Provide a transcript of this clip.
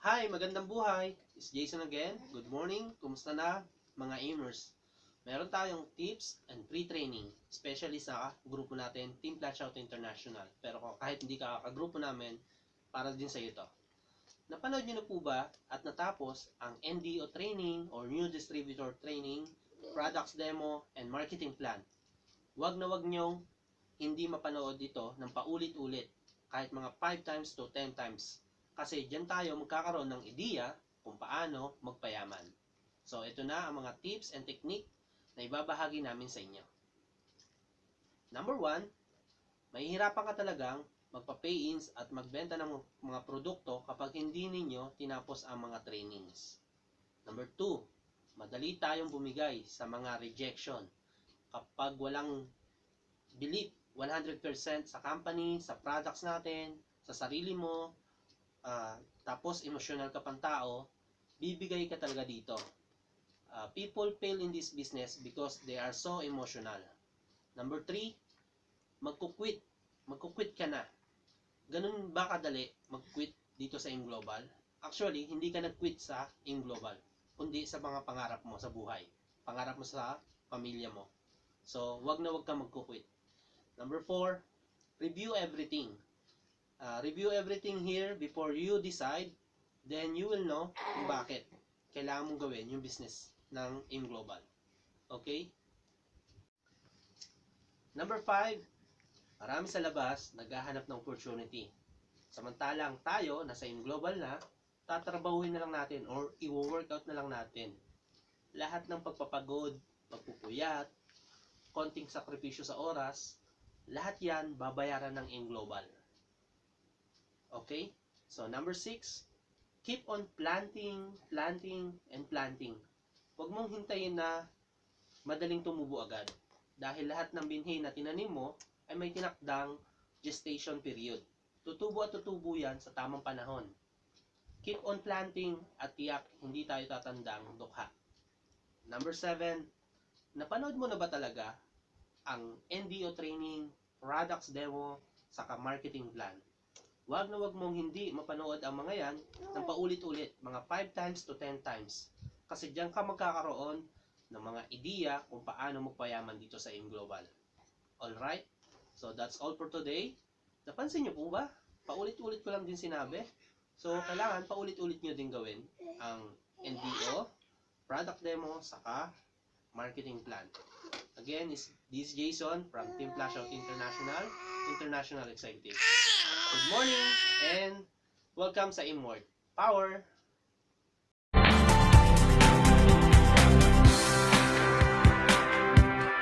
Hi, magandang buhay. It's Jason again. Good morning. Kumusta na mga aimers? Meron tayong tips and pre-training, especially sa grupo natin, Team Flash International. Pero kahit hindi ka kagrupo namin, para din sa iyo to. Napanood niyo na po ba at natapos ang NDO training or New Distributor Training, Products Demo, and Marketing Plan? Huwag na huwag niyong hindi mapanood ito ng paulit-ulit, kahit mga 5 times to 10 times. Kasi dyan tayo magkakaroon ng ideya kung paano magpayaman. So, ito na ang mga tips and technique na ibabahagi namin sa inyo. Number one, mahihirapan ka talagang magpa-pay-ins at magbenta ng mga produkto kapag hindi ninyo tinapos ang mga trainings. Number two, madali tayong bumigay sa mga rejection kapag walang belief 100% sa company, sa products natin, sa sarili mo, ah, tapos emotional ka pang tao, bibigay ka talaga dito. Ah, people fail in this business because they are so emotional. Number three, magkukwit. Magkukwit ka na. Ganun ba kadali mag-quit dito sa Aim Global? Actually, hindi ka nag-quit sa Aim Global, kundi sa mga pangarap mo sa buhay. Pangarap mo sa pamilya mo. So, wag na wag ka magkukwit. Number four, review everything. Uh, review everything here before you decide. Then you will know kung bakit kailangan mong gawin yung business ng AIM Global. Okay? Number five, marami sa labas naghahanap ng opportunity. Samantalang tayo, nasa AIM Global na, tatrabahuin na lang natin or i-workout na lang natin. Lahat ng pagpapagod, pagpupuyat, konting sakripisyo sa oras, lahat yan babayaran ng AIM Global. Okay? So, number six, keep on planting, planting, and planting. Huwag mong hintayin na madaling tumubo agad. Dahil lahat ng binhi na tinanim mo ay may tinakdang gestation period. Tutubo at tutubo yan sa tamang panahon. Keep on planting at tiyak hindi tayo tatandang dukha. Number seven, napanood mo na ba talaga ang NDO training, products demo, saka marketing plan? Huwag na huwag mong hindi mapanood ang mga yan ng paulit-ulit, mga 5 times to 10 times. Kasi diyan ka magkakaroon ng mga ideya kung paano magpayaman dito sa AIM Global. Alright? So that's all for today. Napansin niyo po ba? Paulit-ulit ko lang din sinabi. So kailangan paulit-ulit niyo din gawin ang NDO, product demo, saka marketing plan. Again, is this is Jason from Team Flash Out International, International Executive. Good morning and welcome sa Imward. Power!